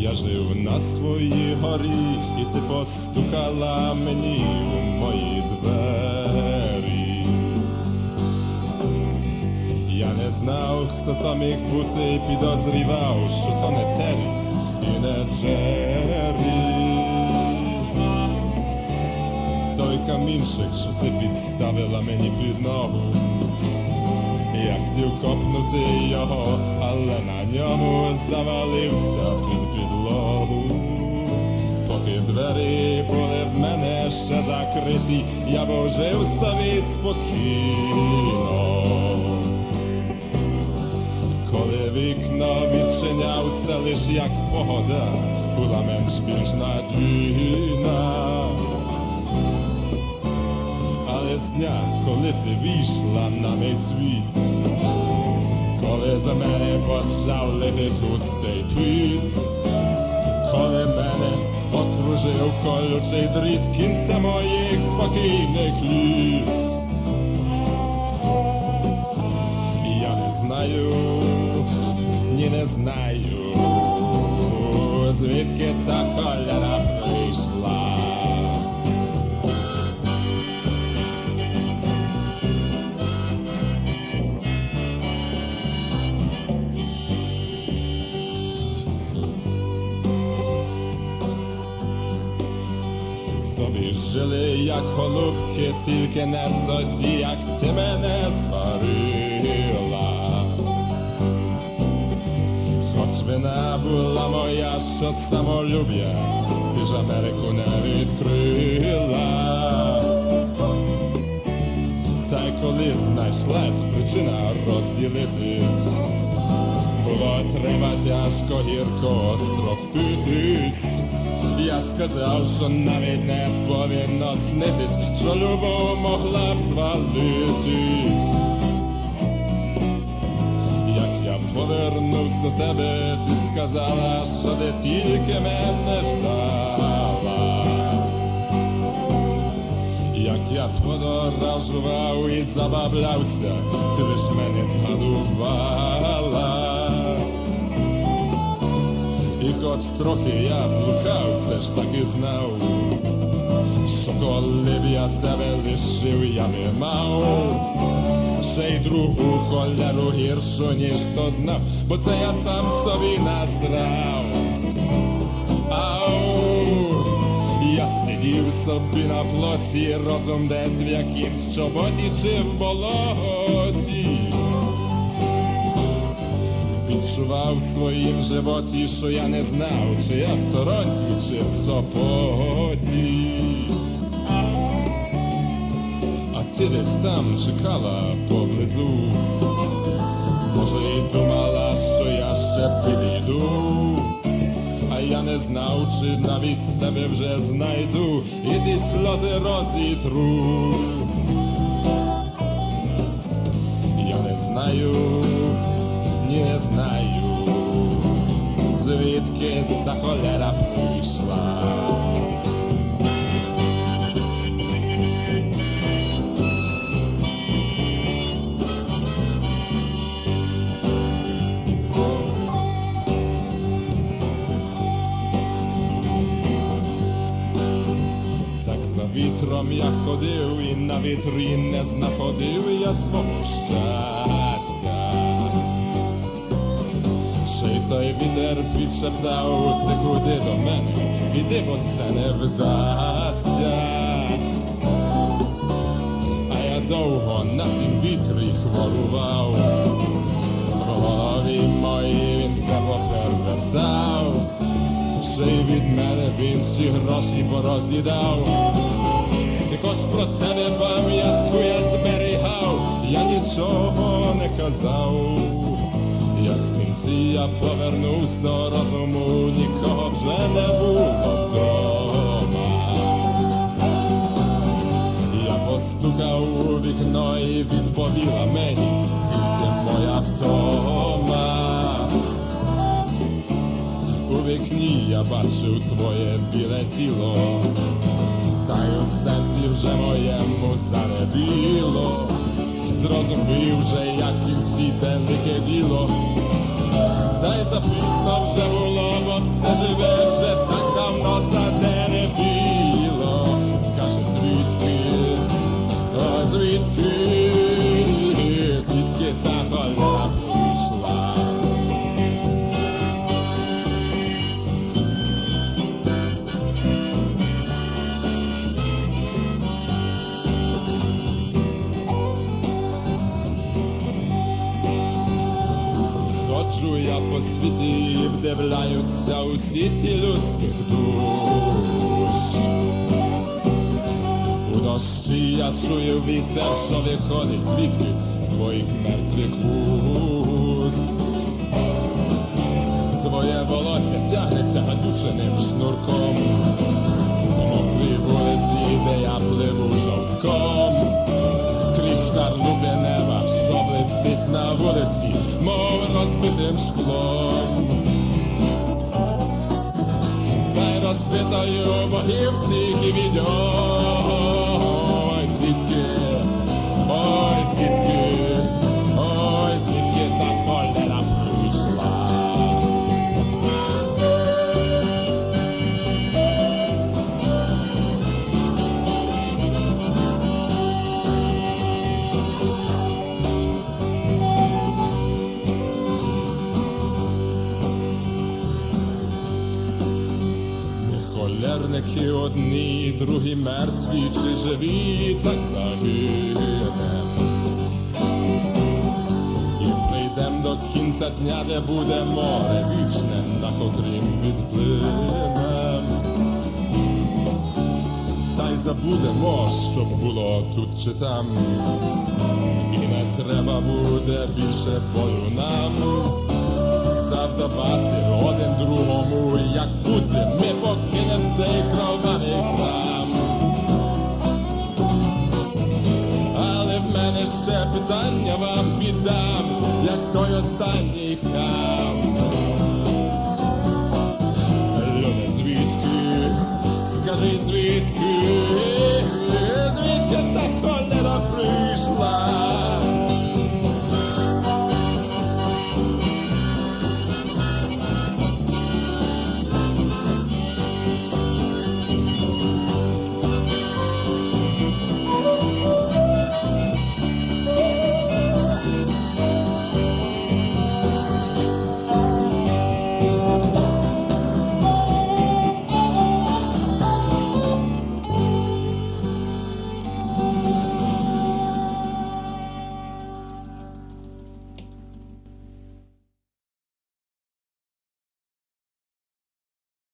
Я жив на своїй горі, і ти постукала мені у мої двері. Я не знав, хто то міг бути, і підозрівав, що то не Террі і не Джері. Той камінчик, що ти підставила мені під ногу. Я хотів копнути його, але на ньому завалився. Двері були в мене ще закриті, я був жив собі спокійно. Коли вікно відчиняв, це лиш як погода, була менш більш надійна. Але з дня, коли ти війшла на мій світ, коли за мене почав литись густий твіт, окружив колючий дріт кінця моїх спокійних літ. Я не знаю, ні не знаю, звідки та холяра Собі жили, як голубки, тільки не тоді, як ти мене сварила. Хоч вина була моя, що самолюб'я, ти ж Америку не відкрила. Та й коли знайшлась причина розділитись, було треба тяжко гірко остров впитись. Сказав, що навіть не повинно снитись, що любов могла б звалитись. Як я повернувся до тебе, ти сказала, що ти тільки мене ждала. Як я подорожував і забавлявся, ти лиш мене згадувала. І хоч трохи я блукав, все ж таки знав, що коли б я тебе лишив, я би мав ще й другу холяру гіршу, ніж хто знав, бо це я сам собі насрав. Ау, я сидів собі на плоці, розум десь в якимсь чоботі чи в болоті. Відчував в своїм животі, що я не знав, чи я в Торонті, чи в Сопоті. А ти десь там чекала поблизу. Може, і думала, що я ще підійду. А я не знав, чи навіть себе вже знайду, і ті сльози розітру. Я не знаю, не знаю, звідки та холера прийшла. Так за вітром я ходив і на вітрі не знаходив я свого щастя. Той вітер підшептав, ти куди до мене, іди, бо це не вдасться. А я довго на тім вітрі хворував, в голові моїй він все поперевертав. Ще й від мене він всі гроші пороз'їдав. І хоч про тебе пам'ятку я зберігав, я нічого не казав. Кінці я повернусь до розуму, нікого вже не було вдома. Я постукав у вікно і відповіла мені тільки моя втома. У вікні я бачив твоє біле тіло, та й у серці вже моєму заребіло. Зрозумів вже, як в кінці те велике діло, та й запізно вже бо все живе. Ходжу я по світі, вдивляюся у сіті людських душ. У дощі я чую вітер, що виходить звідкись з твоїх мертвих вуст. Твоє волосся тягнеться гадюченим шнурком. Мов розбитим шклом. Та й розпитаю богів всіх Ми холерники одні, другі мертві чи живі, так загинем. І прийдем до кінця дня, де буде море вічне, на котрім відплинем. Та й забудемо, що було тут чи там. І не треба буде більше бою нам завдавати один другому, як буде,